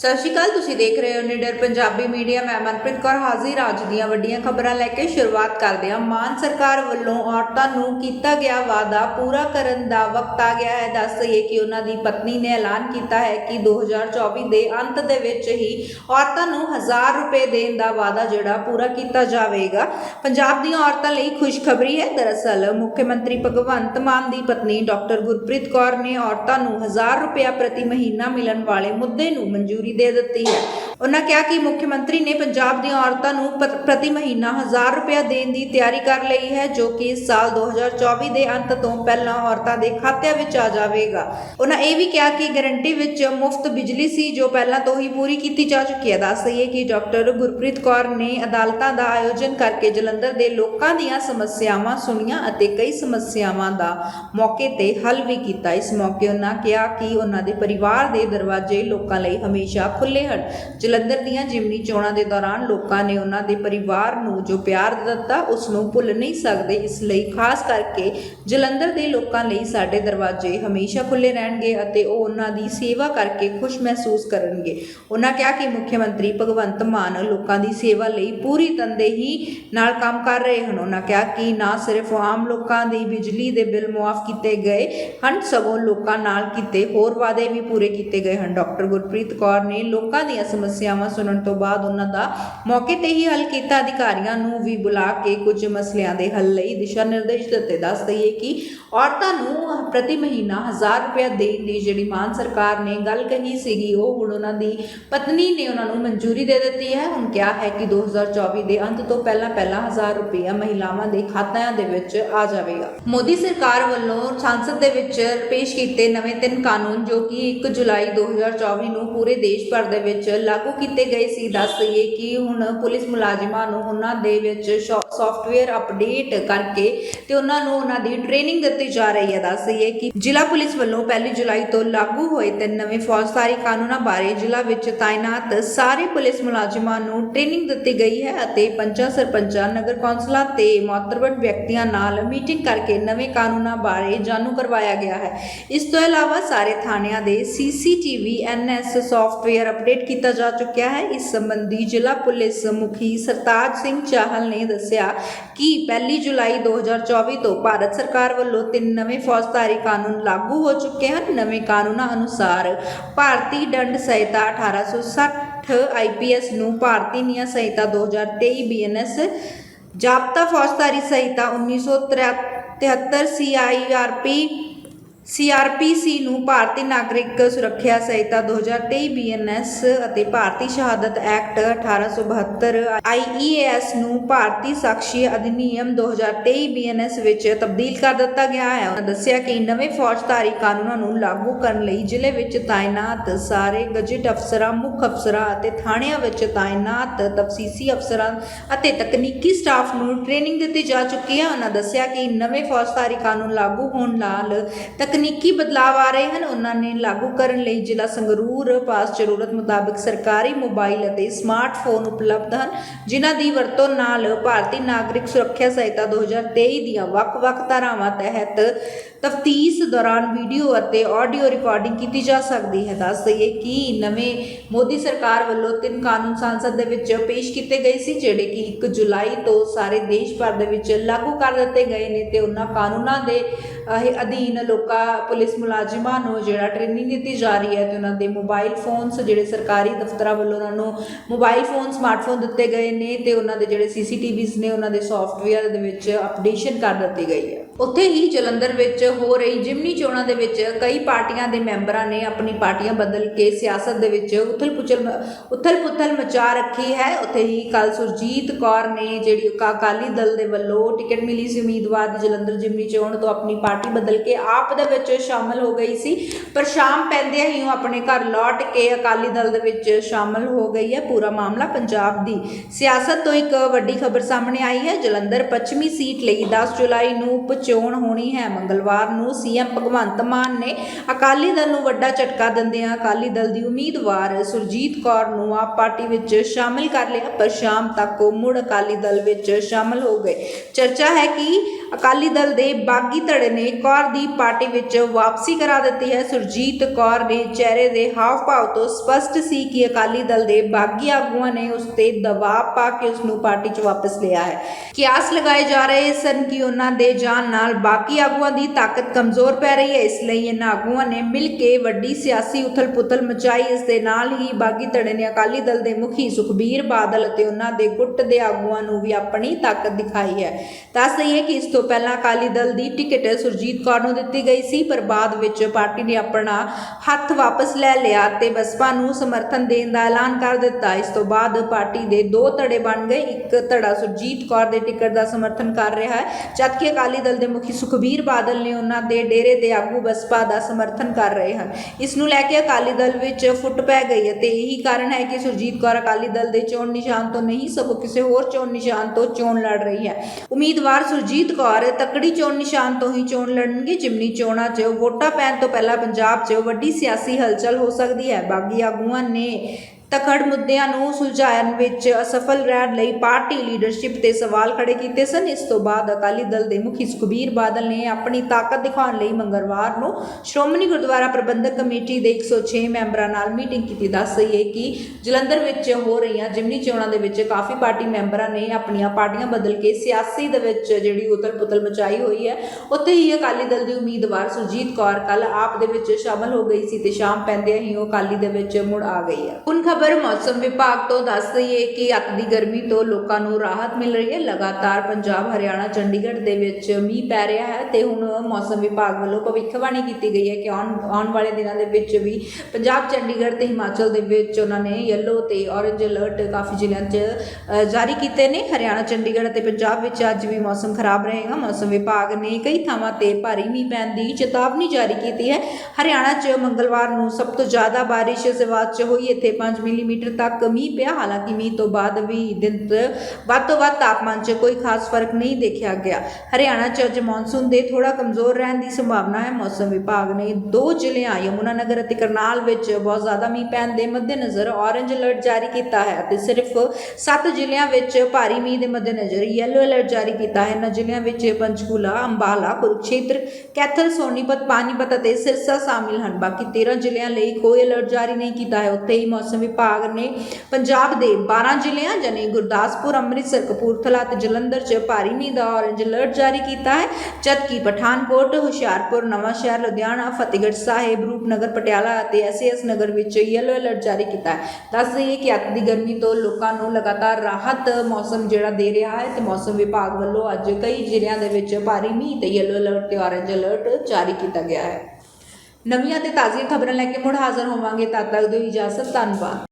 ਸਤਿ ਸ਼੍ਰੀ ਅਕਾਲ, ਤੁਸੀਂ ਦੇਖ ਰਹੇ ਹੋ ਨਿਡਰ ਪੰਜਾਬੀ ਮੀਡੀਆ। ਮੈਂ ਮਨਪ੍ਰੀਤ ਕੌਰ ਹਾਜ਼ਰ ਅੱਜ ਦੀਆਂ ਵੱਡੀਆਂ ਖਬਰਾਂ ਲੈ ਕੇ ਸ਼ੁਰੂਆਤ ਕਰਦੇ ਹਾਂ। ਮਾਨ ਸਰਕਾਰ ਵੱਲੋਂ ਔਰਤਾਂ ਨੂੰ ਕੀਤਾ ਗਿਆ ਵਾਅਦਾ ਪੂਰਾ ਕਰਨ ਦਾ ਵਕਤ ਆ ਗਿਆ ਹੈ। ਦੱਸ ਦਈਏ ਕਿ ਉਹਨਾਂ ਦੀ ਪਤਨੀ ਨੇ ਐਲਾਨ ਕੀਤਾ ਹੈ ਕਿ 2024 ਦੇ ਅੰਤ ਦੇ ਵਿੱਚ ਹੀ ਔਰਤਾਂ ਨੂੰ 1000 ਰੁਪਏ ਦੇਣ ਦਾ ਵਾਅਦਾ ਜਿਹੜਾ ਪੂਰਾ ਕੀਤਾ ਜਾਵੇਗਾ। ਪੰਜਾਬ ਦੀਆਂ ਔਰਤਾਂ ਲਈ ਖੁਸ਼ਖਬਰੀ ਹੈ। ਦਰਅਸਲ ਮੁੱਖ ਮੰਤਰੀ ਭਗਵੰਤ ਮਾਨ ਦੀ ਪਤਨੀ ਡਾਕਟਰ ਗੁਰਪ੍ਰੀਤ ਕੌਰ ਨੇ ਔਰਤਾਂ ਨੂੰ 1000 ਰੁਪਏ ਪ੍ਰਤੀ ਮਹੀਨਾ ਮਿਲਣ ਵਾਲੇ ਮੁੱਦੇ ਨੂੰ ਮਨਜ਼ੂਰੀ ਦੇ ਦਿੱਤੀ ਹੈ ਉਹਨਾਂ ਕਿਹਾ ਕਿ ਮੁੱਖ ਮੰਤਰੀ ਨੇ ਪੰਜਾਬ ਦੀਆਂ ਔਰਤਾਂ ਨੂੰ ਪ- ਪ੍ਰਤੀ ਮਹੀਨਾ 1000 ਰੁਪਏ ਦੇਣ ਦੀ ਤਿਆਰੀ ਕਰ ਲਈ ਹੈ, ਜੋ ਕਿ ਇਸ ਸਾਲ 2024 ਦੇ ਅੰਤ ਤੋਂ ਪਹਿਲਾਂ ਔਰਤਾਂ ਦੇ ਖਾਤਿਆਂ ਵਿੱਚ ਆ ਜਾਵੇਗਾ। ਉਹਨਾਂ ਇਹ ਵੀ ਕਿਹਾ ਕਿ ਗਰੰਟੀ ਵਿੱਚ ਮੁਫਤ ਬਿਜਲੀ ਸੀ, ਜੋ ਪਹਿਲਾਂ ਤੋਂ ਹੀ ਪੂਰੀ ਕੀਤੀ ਜਾ ਚੁੱਕੀ ਹੈ। ਦੱਸ ਦਈਏ ਕਿ ਡਾਕਟਰ ਗੁਰਪ੍ਰੀਤ ਕੌਰ ਨੇ ਅਦਾਲਤਾਂ ਦਾ ਆਯੋਜਨ ਕਰਕੇ ਜਲੰਧਰ ਦੇ ਲੋਕਾਂ ਦੀਆਂ ਸਮੱਸਿਆਵਾਂ ਸੁਣੀਆਂ ਅਤੇ ਕਈ ਸਮੱਸਿਆਵਾਂ ਦਾ ਮੌਕੇ ਤੇ ਹੱਲ ਵੀ ਕੀਤਾ। ਇਸ ਮੌਕੇ ਉਹਨਾਂ ਕਿਹਾ ਕਿ ਉਹਨਾਂ ਦੇ ਪਰਿਵਾਰ ਦੇ ਦਰਵਾਜ਼ੇ ਲੋਕਾਂ ਲਈ ਹਮੇਸ਼ਾ ਖੁੱਲੇ ਹਨ। ਜਲੰਧਰ ਦੀਆਂ ਜਿਮਨੀ ਚੋਣਾਂ ਦੇ ਦੌਰਾਨ ਲੋਕਾਂ ਨੇ ਉਹਨਾਂ ਦੇ ਪਰਿਵਾਰ ਨੂੰ ਜੋ ਪਿਆਰ ਦਿੱਤਾ, ਉਸ ਨੂੰ ਭੁੱਲ ਨਹੀਂ ਸਕਦੇ। ਇਸ ਲਈ ਖਾਸ ਕਰਕੇ ਜਲੰਧਰ ਦੇ ਲੋਕਾਂ ਲਈ ਸਾਡੇ ਦਰਵਾਜ਼ੇ ਹਮੇਸ਼ਾ ਖੁੱਲੇ ਰਹਿਣਗੇ ਅਤੇ ਉਹ ਉਹਨਾਂ ਦੀ ਸੇਵਾ ਕਰਕੇ ਖੁਸ਼ ਮਹਿਸੂਸ ਕਰਨਗੇ। ਉਹਨਾਂ ਕਿਹਾ ਕਿ ਮੁੱਖ ਮੰਤਰੀ ਭਗਵੰਤ ਮਾਨ ਲੋਕਾਂ ਦੀ ਸੇਵਾ ਲਈ ਪੂਰੀ ਤਨਦੇਹੀ ਨਾਲ ਕੰਮ ਕਰ ਰਹੇ ਹਨ। ਉਹਨਾਂ ਕਿਹਾ ਕਿ ਨਾ ਸਿਰਫ ਆਮ ਲੋਕਾਂ ਦੀ ਬਿਜਲੀ ਦੇ ਬਿੱਲ ਮੁਆਫ ਕੀਤੇ ਗਏ ਹਨ, ਸਗੋਂ ਲੋਕਾਂ ਨਾਲ ਕੀਤੇ ਹੋਰ ਵਾਅਦੇ ਵੀ ਪੂਰੇ ਕੀਤੇ ਗਏ ਹਨ। ਡਾਕਟਰ ਗੁਰਪ੍ਰੀਤ ਕੌਰ ਨੇ ਲੋਕਾਂ ਦੀਆਂ ਸਮੱਸਿਆਵਾਂ ਸੁਣਨ ਤੋਂ ਬਾਅਦ ਉਹਨਾਂ ਦਾ ਮੌਕੇ ਤੇ ਹੀ ਹੱਲ ਕੀਤਾ। ਅਧਿਕਾਰੀਆਂ ਨੂੰ ਵੀ ਬੁਲਾ ਕੇ ਕੁਝ ਮਸਲਿਆਂ ਦੇ ਹੱਲ ਲਈ ਦਿਸ਼ਾ ਨਿਰਦੇਸ਼ ਦਿੱਤੇ। ਦੱਸ ਦਈਏ ਕਿ ਔਰਤਾਂ ਨੂੰ ਪ੍ਰਤੀ ਮਹੀਨਾ 1000 ਰੁਪਏ ਦੇਣ ਦੀ ਜਿਹੜੀ ਮਾਨ ਸਰਕਾਰ ਨੇ ਗੱਲ ਕਹੀ ਸੀਗੀ, ਉਹ ਹੁਣ ਉਹਨਾਂ ਦੀ ਪਤਨੀ ਨੇ ਉਹਨਾਂ ਨੂੰ ਮਨਜ਼ੂਰੀ ਦੇ ਦਿੱਤੀ ਹੈ। ਹੁਣ ਕਿਹਾ ਹੈ ਕਿ 2024 ਦੇ ਅੰਤ ਤੋਂ ਪਹਿਲਾਂ ਪਹਿਲਾਂ 1000 ਰੁਪਏ ਮਹਿਲਾਵਾਂ ਦੇ ਖਾਤਿਆਂ ਦੇ ਵਿੱਚ ਆ ਜਾਵੇਗਾ। ਮੋਦੀ ਸਰਕਾਰ ਵੱਲੋਂ ਸੰਸਦ ਦੇ ਵਿੱਚ ਪੇਸ਼ ਕੀਤੇ ਨਵੇਂ ਤਿੰਨ ਕਾਨੂੰਨ, ਜੋ ਕਿ 1 ਜੁਲਾਈ 2024 ਨੂੰ ਪੂਰੇ ਦੇਸ਼ ਭਰ ਦੇ ਵਿੱਚ ਲਾਗੂ ਕੀਤੇ ਗਏ ਸੀ, ਦੱਸ ਦਈਏ ਕਿ ਹੁਣ ਪੁਲਿਸ ਮੁਲਾਜ਼ਮਾਂ ਨੂੰ ਉਹਨਾਂ ਦੇ ਵਿੱਚ ਸੌਫਟਵੇਅਰ ਅਪਡੇਟ ਕਰਕੇ ਤੇ ਉਹਨਾਂ ਨੂੰ ਉਹਨਾਂ ਦੀ ਟ੍ਰੇਨਿੰਗ ਦਿੱਤੀ ਜਾ ਰਹੀ ਹੈ, ਦੱਸ ਦਈਏ ਕਿ ਜ਼ਿਲ੍ਹਾ ਪੁਲਿਸ ਵੱਲੋਂ 1 ਜੁਲਾਈ ਤੋਂ ਲਾਗੂ ਹੋਏ ਤਿੰਨ ਨਵੇਂ ਫੌਜਦਾਰੀ ਕਾਨੂੰਨਾਂ ਬਾਰੇ ਜ਼ਿਲ੍ਹਾ ਵਿੱਚ ਤਾਇਨਾਤ ਸਾਰੇ ਪੁਲਿਸ ਮੁਲਾਜ਼ਮਾਂ ਨੂੰ ਟ੍ਰੇਨਿੰਗ ਦਿੱਤੀ ਗਈ ਹੈ ਅਤੇ ਪੰਚਾਂ ਸਰਪੰਚਾਂ, ਨਗਰ ਕੌਂਸਲਾਂ ਤੇ ਮਹੱਤਵਪੂਰਨ ਵਿਅਕਤੀਆਂ ਨਾਲ ਮੀਟਿੰਗ ਕਰਕੇ ਨਵੇਂ ਕਾਨੂੰਨਾਂ ਬਾਰੇ ਜਾਣੂ ਕਰਵਾਇਆ ਗਿਆ ਹੈ। ਇਸ ਤੋਂ ਇਲਾਵਾ ਸਾਰੇ ਥਾਣਿਆਂ ਦੇ ਸੀਸੀਟੀਵੀ ਐਨਐਸ ਸੌਫਟਵੇਅਰ ਅਪਡੇਟ ਕੀਤਾ ਜਾ ਚੁੱਕਿਆ ਹੈ। ਇਸ ਸੰਬੰਧੀ ਜ਼ਿਲ੍ਹਾ ਪੁਲਿਸ ਮੁਖੀ ਸਰਤਾਜ ਸਿੰਘ ਚਾਹਲ ਨੇ ਦੱਸਿਆ ਕਿ 1 ਜੁਲਾਈ 2024 ਤੋਂ ਭਾਰਤ ਸਰਕਾਰ ਵੱਲੋਂ ਤਿੰਨ ਨਵੇਂ ਫੌਜਦਾਰੀ ਕਾਨੂੰਨ ਲਾਗੂ ਹੋ ਚੁੱਕੇ ਹਨ। ਨਵੇਂ ਕਾਨੂੰਨਾਂ ਅਨੁਸਾਰ ਭਾਰਤੀ ਦੰਡ ਸੰਹਿਤਾ 1860 ਆਈਪੀਐਸ ਨੂੰ ਭਾਰਤੀ ਨਿਆਂ ਸੰਹਿਤਾ 2023 ਬੀਐਨਐਸ ਜਾਬਤਾ ਫੌਜਦਾਰੀ ਸੰਹਿਤਾ 1973 ਸੀਆਈਆਰਪੀ ਸੀਆਰਪੀਸੀ ਨੂੰ ਭਾਰਤੀ ਨਾਗਰਿਕ ਸੁਰੱਖਿਆ ਸੰਹਿਤਾ 2023 ਬੀਐਨਐਸ ਅਤੇ ਭਾਰਤੀ ਸ਼ਹਾਦਤ ਐਕਟ 1872 ਆਈਈਐਸ ਨੂੰ ਭਾਰਤੀ ਸਾਕਸ਼ੀ ਅਧਿਨਿਯਮ 2023 ਬੀਐਨਐਸ ਵਿੱਚ ਤਬਦੀਲ ਕਰ ਦਿੱਤਾ ਗਿਆ ਹੈ। ਉਹਨਾਂ ਦੱਸਿਆ ਕਿ ਨਵੇਂ ਫੌਜਦਾਰੀ ਕਾਨੂੰਨਾਂ ਨੂੰ ਲਾਗੂ ਕਰਨ ਲਈ ਜ਼ਿਲ੍ਹੇ ਵਿੱਚ ਤਾਇਨਾਤ ਸਾਰੇ ਗਜਟ ਅਫਸਰਾਂ, ਮੁੱਖ ਅਫਸਰਾਂ ਅਤੇ ਥਾਣਿਆਂ ਵਿੱਚ ਤਾਇਨਾਤ ਤਫਸੀਸੀ ਅਫਸਰਾਂ ਅਤੇ ਤਕਨੀਕੀ ਸਟਾਫ ਨੂੰ ਟ੍ਰੇਨਿੰਗ ਦਿੱਤੀ ਜਾ ਚੁੱਕੀ ਹੈ। ਉਹਨਾਂ ਦੱਸਿਆ ਕਿ ਨਵੇਂ ਫੌਜਦਾਰੀ ਕਾਨੂੰਨ ਲਾਗੂ ਹੋਣ ਨਾਲ ਤਕਨੀਕੀ ਤਕਨੀਕੀ ਬਦਲਾਅ ਆ ਰਹੇ ਹਨ, ਉਹਨਾਂ ਨੇ ਲਾਗੂ ਕਰਨ ਲਈ ਜ਼ਿਲ੍ਹਾ ਸੰਗਰੂਰ ਪਾਸ ਜ਼ਰੂਰਤ ਮੁਤਾਬਕ ਸਰਕਾਰੀ ਮੋਬਾਈਲ ਅਤੇ ਸਮਾਰਟਫੋਨ ਉਪਲਬਧ ਹਨ, ਜਿਨ੍ਹਾਂ ਦੀ ਵਰਤੋਂ ਨਾਲ ਭਾਰਤੀ ਨਾਗਰਿਕ ਸੁਰੱਖਿਆ ਸੰਹਿਤਾ 2023 ਦੀਆਂ ਵੱਖ-ਵੱਖ ਧਾਰਾਵਾਂ ਤਹਿਤ ਤਫਤੀਸ਼ ਦੌਰਾਨ ਵੀਡੀਓ ਅਤੇ ਆਡੀਓ ਰਿਕਾਰਡਿੰਗ ਕੀਤੀ ਜਾ ਸਕਦੀ ਹੈ। ਦੱਸ ਦਈਏ ਕਿ ਨਵੇਂ ਮੋਦੀ ਸਰਕਾਰ ਵੱਲੋਂ ਤਿੰਨ ਕਾਨੂੰਨ ਸੰਸਦ ਦੇ ਵਿੱਚ ਪੇਸ਼ ਕੀਤੇ ਗਏ ਸੀ, ਜਿਹੜੇ ਕਿ 1 ਜੁਲਾਈ ਤੋਂ ਸਾਰੇ ਦੇਸ਼ ਭਰ ਦੇ ਵਿੱਚ ਲਾਗੂ ਕਰ ਦਿੱਤੇ ਗਏ ਨੇ ਤੇ ਉਹਨਾਂ ਕਾਨੂੰਨਾਂ ਦੇ ਇਹ ਅਧੀਨ ਲੋਕਾਂ, ਪੁਲਿਸ ਮੁਲਾਜ਼ਮਾਂ ਨੂੰ ਜਿਹੜਾ ਟ੍ਰੇਨਿੰਗ ਦਿੱਤੀ ਜਾ ਰਹੀ ਹੈ ਤੇ ਉਹਨਾਂ ਦੇ ਮੋਬਾਈਲ ਫੋਨਸ ਜਿਹੜੇ ਸਰਕਾਰੀ ਦਫ਼ਤਰਾਂ ਵੱਲੋਂ ਉਹਨਾਂ ਨੂੰ ਮੋਬਾਈਲ ਫੋਨ ਸਮਾਰਟਫੋਨ ਦਿੱਤੇ ਗਏ ਨੇ ਤੇ ਉਹਨਾਂ ਦੇ ਜਿਹੜੇ ਸੀਸੀਟੀਵੀਜ਼ ਨੇ ਉਹਨਾਂ ਦੇ ਸੌਫਟਵੇਅਰ ਦੇ ਵਿੱਚ ਅਪਡੇਸ਼ਨ ਕਰ ਦਿੱਤੀ ਗਈ ਹੈ। ਉੱਥੇ ਹੀ ਜਲੰਧਰ ਵਿੱਚ ਹੋ ਰਹੀ ਜਿਮਨੀ ਚੋਣਾਂ ਦੇ ਵਿੱਚ ਕਈ ਪਾਰਟੀਆਂ ਦੇ ਮੈਂਬਰਾਂ ਨੇ ਆਪਣੀ ਪਾਰਟੀਆਂ ਬਦਲ ਕੇ ਸਿਆਸਤ ਦੇ ਵਿੱਚ ਉਥਲ-ਪੁਥਲ ਉਥਲ-ਪੁਥਲ ਮਚਾ ਰੱਖੀ ਹੈ। ਉੱਥੇ ਹੀ ਕੱਲ ਸੁਰਜੀਤ ਕੌਰ ਨੇ ਜਿਹੜੀ ਅਕਾ- ਅਕਾਲੀ ਦਲ ਦੇ ਵੱਲੋਂ ਟਿਕਟ ਮਿਲੀ ਸੀ ਉਮੀਦਵਾਰ ਦੀ ਜਲੰਧਰ ਜਿਮਨੀ ਚੋਣ ਤੋਂ ਆਪਣੀ ਪਾਰਟੀ ਬਦਲ ਕੇ ਆਪ ਦੇ ਵਿੱਚ ਸ਼ਾਮਲ ਹੋ ਗਈ ਸੀ। ਪਰ ਸ਼ਾਮ ਪੈਂਦਿਆਂ ਹੀ ਉਹ ਆਪਣੇ ਘਰ ਲੌਟ ਕੇ ਅਕਾਲੀ ਦਲ ਦੇ ਵਿੱਚ ਸ਼ਾਮਲ ਹੋ ਗਈ ਹੈ। ਪੂਰਾ ਮਾਮਲਾ ਪੰਜਾਬ ਦੀ ਸਿਆਸਤ ਤੋਂ ਇੱਕ ਵੱਡੀ ਖਬਰ ਸਾਹਮਣੇ ਆਈ ਹੈ। ਜਲੰਧਰ ਪੱਛਮੀ ਸੀਟ ਲਈ 10 ਜੁਲਾਈ ਨੂੰ ਚੋਣ ਹੋਣੀ ਹੈ। ਮੰਗਲਵਾਰ ਨੂੰ ਸੀਐਮ ਭਗਵੰਤ ਮਾਨ ਨੇ ਅਕਾਲੀ ਦਲ ਨੂੰ ਵੱਡਾ ਝਟਕਾ ਦਿੰਦਿਆਂ ਅਕਾਲੀ ਦਲ ਦੀ ਉਮੀਦਵਾਰ ਸੁਰਜੀਤ ਕੌਰ ਨੂੰ ਆਪ ਪਾਰਟੀ ਵਿੱਚ ਸ਼ਾਮਿਲ ਕਰ ਲਿਆ, ਪਰ ਸ਼ਾਮ ਤੱਕ ਉਹ ਮੁੜ ਅਕਾਲੀ ਦਲ ਵਿੱਚ ਸ਼ਾਮਲ ਹੋ ਗਏ। ਚਰਚਾ ਹੈ ਕਿ ਅਕਾਲੀ ਦਲ ਦੇ ਬਾਗੀ ਧੜੇ ਨੇ ਕੌਰ ਦੀ ਪਾਰਟੀ ਵਿੱਚ ਵਾਪਸੀ ਕਰਾ ਦਿੱਤੀ ਹੈ। ਸੁਰਜੀਤ ਕੌਰ ਦੇ ਚਿਹਰੇ ਦੇ ਹਾਵ ਭਾਵ ਤੋਂ ਸਪਸ਼ਟ ਸੀ ਕਿ ਅਕਾਲੀ ਦਲ ਦੇ ਬਾਗੀ ਆਗੂਆਂ ਨੇ ਉਸ ਤੇ ਦਬਾਅ ਪਾ ਕੇ ਉਸ ਨੂੰ ਪਾਰਟੀ 'ਚ ਵਾਪਸ ਲਿਆ ਹੈ। ਕਿਆਸ ਲਗਾਏ ਜਾ ਰਹੇ ਸਨ ਕਿ ਉਹਨਾਂ ਦੇ ਜਾਣ ਨਾਲ ਬਾਕੀ ਆਗੂਆਂ ਦੀ ਤਾਕਤ ਕਮਜ਼ੋਰ ਪੈ ਰਹੀ ਹੈ। ਇਸ ਲਈ ਇਹਨਾਂ ਆਗੂਆਂ ਨੇ ਮਿਲ ਕੇ ਵੱਡੀ ਸਿਆਸੀ ਉਥਲ-ਪੁਥਲ ਮਚਾਈ। ਇਸ ਦੇ ਨਾਲ ਹੀ ਬਾਗੀ ਧੜੇ ਨੇ ਅਕਾਲੀ ਦਲ ਦੇ ਮੁਖੀ ਸੁਖਬੀਰ ਬਾਦਲ ਅਤੇ ਉਹਨਾਂ ਦੇ ਗੁੱਟ ਦੇ ਆਗੂਆਂ ਨੂੰ ਵੀ ਆਪਣੀ ਤਾਕਤ ਦਿਖਾਈ ਹੈ। ਦੱਸ ਦਈਏ ਕਿ ਇਸ ਤੋਂ ਪਹਿਲਾਂ ਅਕਾਲੀ ਦਲ ਦੀ ਟਿਕਟ ਸੁਰਜੀਤ ਕੌਰ ਨੂੰ ਦਿੱਤੀ ਗਈ ਸੀ, ਪਰ ਬਾਅਦ ਵਿੱਚ ਪਾਰਟੀ ਨੇ ਆਪਣਾ ਹੱਥ ਵਾਪਸ ਲੈ ਲਿਆ ਤੇ ਬਸਪਾ ਨੂੰ ਸਮਰਥਨ ਦੇਣ ਦਾ ਐਲਾਨ ਕਰ ਦਿੱਤਾ। ਇਸ ਤੋਂ ਬਾਅਦ ਪਾਰਟੀ ਦੇ ਦੋ ਧੜੇ ਬਣ ਗਏ। ਇੱਕ ਧੜਾ ਸੁਰਜੀਤ ਕੌਰ ਦੇ ਟਿਕਟ ਦਾ ਸਮਰਥਨ ਕਰ ਰਿਹਾ ਹੈ ਜਦਕਿ ਅਕਾਲੀ ਦਲ ਦੇ ਮੁਖੀ ਸੁਖਬੀਰ ਬਾਦਲ ਨੇ ਉਹਨਾਂ ਦੇ ਡੇਰੇ ਦੇ ਆਗੂ ਬਸਪਾ ਦਾ ਸਮਰਥਨ ਕਰ ਰਹੇ ਹਨ। ਇਸ ਨੂੰ ਲੈ ਕੇ ਅਕਾਲੀ ਦਲ ਵਿੱਚ ਫੁੱਟ ਪੈ ਗਈ ਹੈ ਤੇ ਇਹੀ ਕਾਰਨ ਹੈ ਕਿ ਸੁਰਜੀਤ ਕੌਰ ਅਕਾਲੀ ਦਲ ਦੇ ਚੋਣ ਨਿਸ਼ਾਨ ਤੋਂ ਨਹੀਂ ਸਗੋਂ ਕਿਸੇ ਹੋਰ ਚੋਣ ਨਿਸ਼ਾਨ ਤੋਂ ਚੋਣ ਲੜ ਰਹੀ ਹੈ। ਉਮੀਦਵਾਰ ਸੁਰਜੀਤ ਕੌਰ ਤਕੜੀ ਚੋਣ ਨਿਸ਼ਾਨ ਤੋਂ ਹੀ ਚੋਣ ਲੜਨਗੇ, ਜਿਮਨੀ ਚੋਣਾਂ 'ਚ ਵੋਟਾਂ ਪੈਣ ਤੋਂ ਪਹਿਲਾਂ ਪੰਜਾਬ 'ਚ ਵੱਡੀ ਸਿਆਸੀ ਹਲਚਲ ਹੋ ਸਕਦੀ ਹੈ। ਬਾਗੀ ਆਗੂਆਂ ਨੇ ਤਕੜ ਮੁੱਦਿਆਂ ਨੂੰ ਸੁਲਝਾਉਣ ਵਿੱਚ ਅਸਫਲ ਰਹਿਣ ਲਈ ਪਾਰਟੀ ਲੀਡਰਸ਼ਿਪ ਤੇ ਸਵਾਲ ਖੜੇ ਕੀਤੇ ਸਨ। ਇਸ ਤੋਂ ਬਾਅਦ ਅਕਾਲੀ ਦਲ ਦੇ ਮੁਖੀ ਸੁਖਬੀਰ ਬਾਦਲ ਨੇ ਆਪਣੀ ਤਾਕਤ ਦਿਖਾਉਣ ਲਈ ਮੰਗਲਵਾਰ ਨੂੰ ਸ਼੍ਰੋਮਣੀ ਗੁਰਦੁਆਰਾ ਪ੍ਰਬੰਧਕ ਕਮੇਟੀ ਦੇ 106 ਮੈਂਬਰਾਂ ਨਾਲ ਮੀਟਿੰਗ ਕੀਤੀ। ਦੱਸ ਰਹੀ ਹੈ ਕਿ ਜਲੰਧਰ ਵਿੱਚ ਹੋ ਰਹੀਆਂ ਜਿਮਨੀ ਚੋਣਾਂ ਦੇ ਵਿੱਚ ਕਾਫੀ ਪਾਰਟੀ ਮੈਂਬਰਾਂ ਨੇ ਆਪਣੀਆਂ ਪਾਰਟੀਆਂ ਬਦਲ ਕੇ ਸਿਆਸੀ ਦੇ ਵਿੱਚ ਜਿਹੜੀ ਉਤਲ-ਪੁਤਲ ਮਚਾਈ ਹੋਈ ਹੈ, ਉੱਥੇ ਹੀ ਅਕਾਲੀ ਦਲ ਦੀ ਉਮੀਦਵਾਰ ਸੁਰਜੀਤ ਕੌਰ ਕੱਲ ਆਪ ਦੇ ਵਿੱਚ ਸ਼ਾਮਲ ਹੋ ਗਈ ਸੀ ਤੇ ਸ਼ਾਮ ਪੈਂਦਿਆਂ ਹੀ ਉਹ ਅਕਾਲੀ ਦੇ ਵਿੱਚ ਮੁੜ ਆ ਗਈ ਹੈ। ਹੁਣ ਖਬਰ ਮੌਸਮ ਵਿਭਾਗ ਤੋਂ ਦੱਸ ਦਈਏ ਕਿ ਅੱਤ ਦੀ ਗਰਮੀ ਤੋਂ ਲੋਕਾਂ ਨੂੰ ਰਾਹਤ ਮਿਲ ਰਹੀ ਹੈ। ਲਗਾਤਾਰ ਪੰਜਾਬ, ਹਰਿਆਣਾ, ਚੰਡੀਗੜ੍ਹ ਦੇ ਵਿੱਚ ਮੀਂਹ ਪੈ ਰਿਹਾ ਹੈ ਤੇ ਹੁਣ ਮੌਸਮ ਵਿਭਾਗ ਵੱਲੋਂ ਭਵਿੱਖਬਾਣੀ ਕੀਤੀ ਗਈ ਹੈ ਕਿ ਆਉਣ ਆਉਣ ਵਾਲੇ ਦਿਨਾਂ ਦੇ ਵਿੱਚ ਵੀ ਪੰਜਾਬ, ਚੰਡੀਗੜ੍ਹ ਤੇ ਹਿਮਾਚਲ ਦੇ ਵਿੱਚ ਉਹਨਾਂ ਨੇ ਯੈਲੋ ਤੇ ਔਰੇਂਜ ਅਲਰਟ ਕਾਫੀ ਜ਼ਿਲ੍ਹਿਆਂ 'ਚ ਜਾਰੀ ਕੀਤੇ ਨੇ। ਹਰਿਆਣਾ, ਚੰਡੀਗੜ੍ਹ ਅਤੇ ਪੰਜਾਬ ਵਿੱਚ ਅੱਜ ਵੀ ਮੌਸਮ ਖਰਾਬ ਰਹੇਗਾ। ਮੌਸਮ ਵਿਭਾਗ ਨੇ ਕਈ ਥਾਵਾਂ ਤੇ ਭਾਰੀ ਮੀਂਹ ਪੈਣ ਦੀ ਚੇਤਾਵਨੀ ਜਾਰੀ ਕੀਤੀ ਹੈ। ਹਰਿਆਣਾ 'ਚ ਮੰਗਲਵਾਰ ਨੂੰ ਸਭ ਤੋਂ ਜ਼ਿਆਦਾ ਬਾਰਿਸ਼ ਸਿਵਾਤ 'ਚ ਹੋਈ। ਇੱਥੇ 5 ਮਿਲੀਮੀਟਰ ਤੱਕ ਮੀਂਹ ਪਿਆ। ਹਾਲਾਂਕਿ ਮੀਂਹ ਤੋਂ ਬਾਅਦ ਵੀ ਦਿਨ ਵੱਧ ਤੋਂ ਵੱਧ ਤਾਪਮਾਨ 'ਚ ਕੋਈ ਖਾਸ ਫ਼ਰਕ ਨਹੀਂ ਦੇਖਿਆ ਗਿਆ। ਹਰਿਆਣਾ 'ਚ ਅੱਜ ਮੌਨਸੂਨ ਦੇ ਥੋੜਾ ਕਮਜ਼ੋਰ ਰਹਿਣ ਦੀ ਸੰਭਾਵਨਾ ਹੈ। ਮੌਸਮ ਵਿਭਾਗ ਨੇ ਦੋ ਜ਼ਿਲ੍ਹਿਆਂ ਯਮੁਨਾ ਨਗਰ ਅਤੇ ਕਰਨਾਲ ਵਿੱਚ ਬਹੁਤ ਜ਼ਿਆਦਾ ਮੀਂਹ ਪੈਣ ਦੇ ਮੱਦੇਨਜ਼ਰ ਔਰੰਜ ਅਲਰਟ ਜਾਰੀ ਕੀਤਾ ਹੈ ਅਤੇ ਸਿਰਫ 7 ਜ਼ਿਲ੍ਹਿਆਂ ਵਿੱਚ ਭਾਰੀ ਮੀਂਹ ਦੇ ਮੱਦੇਨਜ਼ਰ ਯੈਲੋ ਅਲਰਟ ਜਾਰੀ ਕੀਤਾ ਹੈ। ਇਹਨਾਂ ਜ਼ਿਲ੍ਹਿਆਂ ਵਿੱਚ ਪੰਚਕੂਲਾ, ਅੰਬਾਲਾ, ਕੁਰੂਕਸ਼ੇਤਰ, ਕੈਥਲ, ਸੋਨੀਪਤ, ਪਾਨੀਪਤ ਅਤੇ ਸਿਰਸਾ ਸ਼ਾਮਿਲ ਹਨ। ਬਾਕੀ 13 ਜ਼ਿਲ੍ਹਿਆਂ ਲਈ ਕੋਈ ਅਲਰਟ ਜਾਰੀ ਨਹੀਂ ਕੀਤਾ ਹੈ। ਉੱਥੇ ਹੀ ਮੌਸਮ ਵਿਭਾਗ ਵਿਭਾਗ ਨੇ ਪੰਜਾਬ ਦੇ 12 ਜ਼ਿਲ੍ਹਿਆਂ ਯਾਨੀ ਗੁਰਦਾਸਪੁਰ, ਅੰਮ੍ਰਿਤਸਰ, ਕਪੂਰਥਲਾ ਅਤੇ ਜਲੰਧਰ 'ਚ ਭਾਰੀ ਮੀਂਹ ਦਾ ਔਰੰਜ ਅਲਰਟ ਜਾਰੀ ਕੀਤਾ ਹੈ। ਜਦਕਿ ਪਠਾਨਕੋਟ, ਹੁਸ਼ਿਆਰਪੁਰ, ਨਵਾਂਸ਼ਹਿਰ, ਲੁਧਿਆਣਾ, ਫਤਿਹਗੜ੍ਹ ਸਾਹਿਬ, ਰੂਪਨਗਰ, ਪਟਿਆਲਾ ਅਤੇ ਐਸਐਸ ਨਗਰ ਵਿੱਚ ਯੈਲੋ ਅਲਰਟ ਜਾਰੀ ਕੀਤਾ ਹੈ। ਦੱਸ ਦਈਏ ਕਿ ਅੱਤ ਦੀ ਗਰਮੀ ਤੋਂ ਲੋਕਾਂ ਨੂੰ ਲਗਾਤਾਰ ਰਾਹਤ ਮੌਸਮ ਜਿਹੜਾ ਦੇ ਰਿਹਾ ਹੈ ਤੇ ਮੌਸਮ ਵਿਭਾਗ ਵੱਲੋਂ ਅੱਜ ਕਈ ਜ਼ਿਲ੍ਹਿਆਂ ਦੇ ਵਿੱਚ ਭਾਰੀ ਮੀਂਹ ਤੇ ਯੈਲੋ ਅਲਰਟ ਤੇ ਔਰੇਂਜ ਅਲਰਟ ਜਾਰੀ ਕੀਤਾ ਗਿਆ ਹੈ। ਨਵੀਆਂ ਤੇ ਤਾਜ਼ੀਆਂ ਖਬਰਾਂ ਲੈ ਕੇ ਮੁੜ ਹਾਜ਼ਰ ਹੋਵਾਂਗੇ। ਤਦ ਤੱਕ ਦਿਓ ਇਜਾਜ਼ਤ, ਧੰਨਵਾਦ।